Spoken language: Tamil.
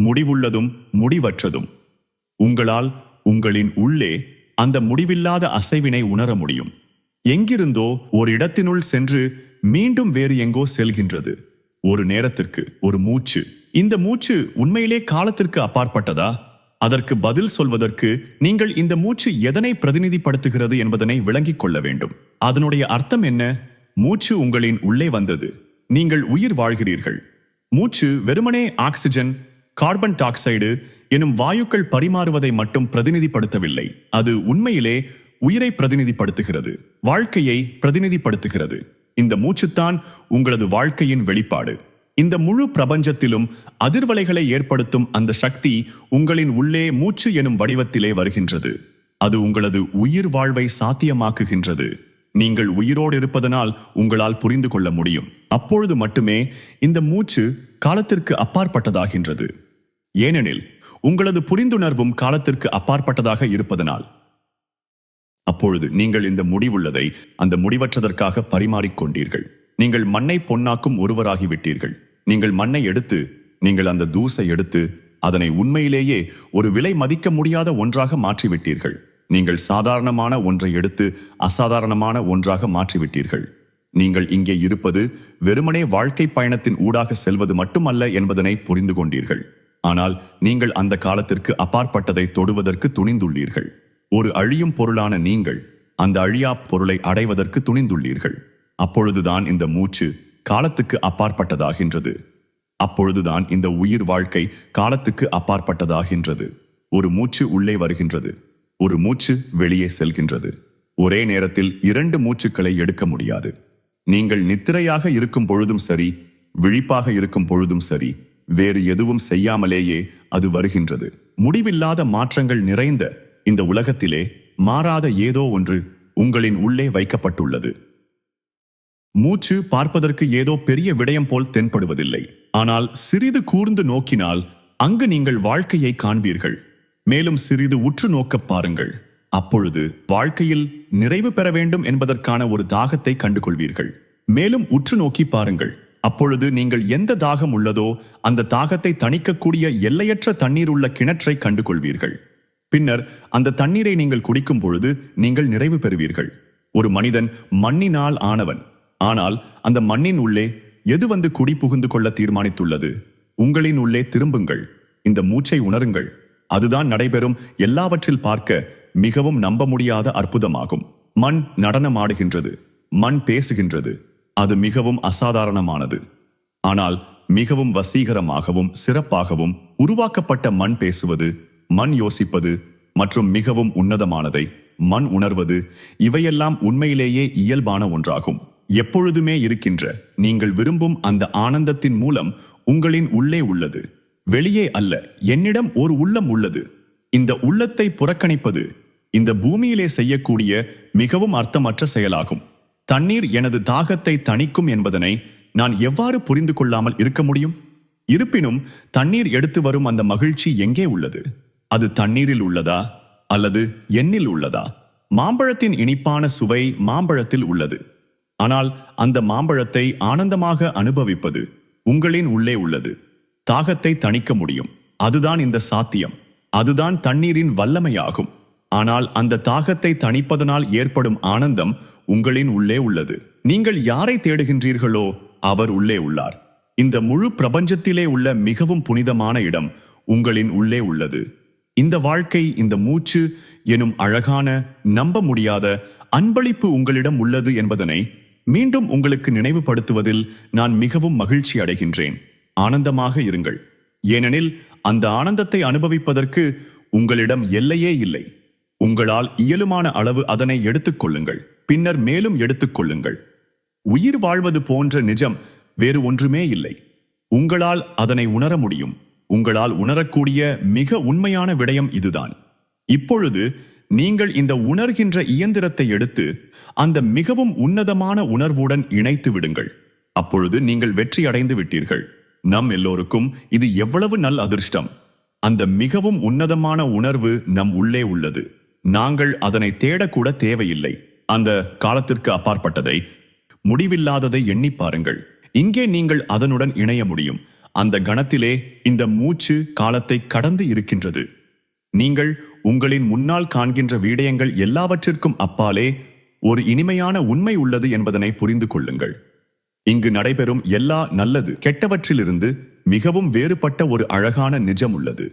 முடிவுள்ளதும் முடிவற்றதும். உங்களால் உங்களின் உள்ளே அந்த முடிவில்லாத அசைவினை உணர முடியும். எங்கிருந்தோ ஒரு இடத்தினுள் சென்று மீண்டும் வேறு எங்கோ செல்கின்றது. ஒரு நேரத்திற்கு ஒரு மூச்சு. இந்த மூச்சு உண்மையிலே காலத்திற்கு அப்பாற்பட்டதா? அதற்கு பதில் சொல்வதற்கு நீங்கள் இந்த மூச்சு எதனை பிரதிநிதிப்படுத்துகிறது என்பதனை விளங்கிக் கொள்ள வேண்டும். அதனுடைய அர்த்தம் என்ன? மூச்சு உங்களின் உள்ளே வந்தது. நீங்கள் உயிர் வாழ்கிறீர்கள். மூச்சு வெறுமனே ஆக்சிஜன் கார்பன் டாக்சைடு எனும் வாயுக்கள் பரிமாறுவதை மட்டும் பிரதிநிதிப்படுத்தவில்லை. அது உண்மையிலே உயிரை பிரதிநிதிப்படுத்துகிறது. வாழ்க்கையை பிரதிநிதிப்படுத்துகிறது. இந்த மூச்சுத்தான் உங்களது வாழ்க்கையின் வெளிப்பாடு. இந்த முழு பிரபஞ்சத்திலும் அதிர்வலைகளை ஏற்படுத்தும் அந்த சக்தி உங்களின் உள்ளே மூச்சு எனும் வடிவத்திலே வருகின்றது. அது உங்களது உயிர் வாழ்வை சாத்தியமாக்குகின்றது. நீங்கள் உயிரோடு இருப்பதனால் உங்களால் புரிந்து கொள்ள முடியும். அப்பொழுது மட்டுமே இந்த மூச்சு காலத்திற்கு அப்பாற்பட்டதாகின்றது. ஏனெனில் உங்களது புரிந்துணர்வும் காலத்திற்கு அப்பாற்பட்டதாக இருப்பதனால். அப்பொழுது நீங்கள் இந்த முடிவுள்ளதை அந்த முடிவற்றதற்காக பரிமாறிக்கொண்டீர்கள் நீங்கள் மண்ணை பொன்னாக்கும் ஒருவராகிவிட்டீர்கள். நீங்கள் மண்ணை எடுத்து நீங்கள் அந்த தூசை எடுத்து அதனை உண்மையிலேயே ஒரு விலை மதிக்க முடியாத ஒன்றாக மாற்றிவிட்டீர்கள். நீங்கள் சாதாரணமான ஒன்றை எடுத்து அசாதாரணமான ஒன்றாக மாற்றிவிட்டீர்கள். நீங்கள் இங்கே இருப்பது வெறுமனே வாழ்க்கை பயணத்தின் ஊடாக செல்வது மட்டுமல்ல என்பதனை புரிந்து கொண்டீர்கள். ஆனால் நீங்கள் அந்த காலத்திற்கு அப்பாற்பட்டதை தொடுவதற்கு துணிந்துள்ளீர்கள். ஒரு அழியும் பொருளான நீங்கள் அந்த அழியா பொருளை அடைவதற்கு துணிந்துள்ளீர்கள். அப்பொழுதுதான் இந்த மூச்சு காலத்துக்கு அப்பாற்பட்டதாகின்றது. அப்பொழுதுதான் இந்த உயிர் வாழ்க்கை காலத்துக்கு அப்பாற்பட்டதாகின்றது. ஒரு மூச்சு உள்ளே வருகின்றது. ஒரு மூச்சு வெளியே செல்கின்றது. ஒரே நேரத்தில் இரண்டு மூச்சுக்களை எடுக்க முடியாது. நீங்கள் நித்திரையாக இருக்கும் பொழுதும் சரி விழிப்பாக இருக்கும் பொழுதும் சரி வேறு எதுவும் செய்யாமலேயே அது வருகின்றது. முடிவில்லாத மாற்றங்கள் நிறைந்த இந்த உலகத்திலே மாறாத ஏதோ ஒன்று உங்களின் உள்ளே வைக்கப்பட்டுள்ளது. மூச்சு பார்ப்பதற்கு ஏதோ பெரிய விடயம் போல் தென்படுவதில்லை. ஆனால் சிறிது கூர்ந்து நோக்கினால் அங்கு நீங்கள் வாழ்க்கையை காண்பீர்கள். மேலும் சிறிது உற்று நோக்கப் பாருங்கள். அப்பொழுது வாழ்க்கையில் நிறைவு பெற வேண்டும் என்பதற்கான ஒரு தாகத்தை கண்டுகொள்வீர்கள். மேலும் உற்று நோக்கி பாருங்கள். அப்பொழுது நீங்கள் எந்த தாகம் உள்ளதோ அந்த தாகத்தை தணிக்கக்கூடிய எல்லையற்ற தண்ணீர் உள்ள கிணற்றை கண்டுகொள்வீர்கள். பின்னர் அந்த தண்ணீரை நீங்கள் குடிக்கும் பொழுது நீங்கள் நிறைவு பெறுவீர்கள். ஒரு மனிதன் மண்ணினால் ஆனவன். ஆனால் அந்த மண்ணின் உள்ளே எது வந்து குடி புகுந்து கொள்ள தீர்மானித்துள்ளது? உங்களின் உள்ளே திரும்புங்கள். இந்த மூச்சை உணருங்கள். அதுதான் நடைபெறும் எல்லாவற்றில் பார்க்க மிகவும் நம்ப முடியாத அற்புதமாகும். மண் நடனமாடுகின்றது. மண் பேசுகின்றது. அது மிகவும் அசாதாரணமானது. ஆனால் மிகவும் வசீகரமாகவும் சிறப்பாகவும் உருவாக்கப்பட்ட மண் பேசுவது மண் யோசிப்பது மற்றும் மிகவும் உன்னதமானதை மண் உணர்வது இவையெல்லாம் உண்மையிலேயே இயல்பான ஒன்றாகும். எப்பொழுதுமே இருக்கின்ற நீங்கள் விரும்பும் அந்த ஆனந்தத்தின் மூலம் உங்களின் உள்ளே உள்ளது. வெளியே அல்ல என்னிடம் ஒரு உள்ளம் உள்ளது. இந்த உள்ளத்தை புறக்கணிப்பது இந்த பூமியிலே செய்யக்கூடிய மிகவும் அர்த்தமற்ற செயலாகும். தண்ணீர் எனது தாகத்தை தணிக்கும் என்பதனை நான் எவ்வாறு புரிந்து கொள்ளாமல் இருக்க முடியும்? இருப்பினும் தண்ணீர் எடுத்து வரும் அந்த மகிழ்ச்சி எங்கே உள்ளது? அது தண்ணீரில் உள்ளதா? அல்லது எண்ணில் உள்ளதா? மாம்பழத்தின் இனிப்பான சுவை மாம்பழத்தில் உள்ளது. ஆனால் அந்த மாம்பழத்தை ஆனந்தமாக அனுபவிப்பது உங்களின் உள்ளே உள்ளது. தாகத்தை தணிக்க முடியும். அதுதான் இந்த சாத்தியம். அதுதான் தண்ணீரின் வல்லமையாகும். ஆனால் அந்த தாகத்தை தணிப்பதனால் ஏற்படும் ஆனந்தம் உங்களின் உள்ளே உள்ளது. நீங்கள் யாரை தேடுகின்றீர்களோ அவர் உள்ளே உள்ளார். இந்த முழு பிரபஞ்சத்திலே உள்ள மிகவும் புனிதமான இடம் உங்களின் உள்ளே உள்ளது. இந்த வாழ்க்கை இந்த மூச்சு எனும் அழகான நம்ப முடியாத அன்பளிப்பு உங்களிடம் உள்ளது என்பதனை மீண்டும் உங்களுக்கு நினைவுபடுத்துவதில் நான் மிகவும் மகிழ்ச்சி அடைகின்றேன். ஆனந்தமாக இருங்கள். ஏனெனில் அந்த ஆனந்தத்தை அனுபவிப்பதற்கு உங்களிடம் எல்லையே இல்லை. உங்களால் இயலுமான அளவு அதனை எடுத்துக்கொள்ளுங்கள் பின்னர் மேலும் எடுத்துக்கொள்ளுங்கள். உயிர் வாழ்வது போன்ற நிஜம் வேறு ஒன்றுமே இல்லை. உங்களால் அதனை உணர முடியும். உங்களால் உணரக்கூடிய மிக உண்மையான விடயம் இதுதான். இப்பொழுது நீங்கள் இந்த உணர்கின்ற இயந்திரத்தை எடுத்து அந்த மிகவும் உன்னதமான உணர்வுடன் இணைத்து விடுங்கள். அப்பொழுது நீங்கள் வெற்றி அடைந்து விட்டீர்கள். நம் எல்லோருக்கும் இது எவ்வளவு நல் அதிர்ஷ்டம். அந்த மிகவும் உன்னதமான உணர்வு நம் உள்ளே உள்ளது. நாங்கள் அதனை தேடக்கூட தேவையில்லை. அந்த காலத்திற்கு அப்பாற்பட்டதை முடிவில்லாததை எண்ணி பாருங்கள். இங்கே நீங்கள் அதனுடன் இணைய முடியும். அந்த கணத்திலே இந்த மூச்சு காலத்தை கடந்து இருக்கின்றது. நீங்கள் உங்களின் முன்னால் காண்கின்ற விடயங்கள் எல்லாவற்றிற்கும் அப்பாலே ஒரு இனிமையான உண்மை உள்ளது என்பதனை புரிந்து கொள்ளுங்கள். இங்கு நடைபெறும் எல்லா நல்லது கெட்டவற்றிலிருந்து மிகவும் வேறுபட்ட ஒரு அழகான நிஜம் உள்ளது.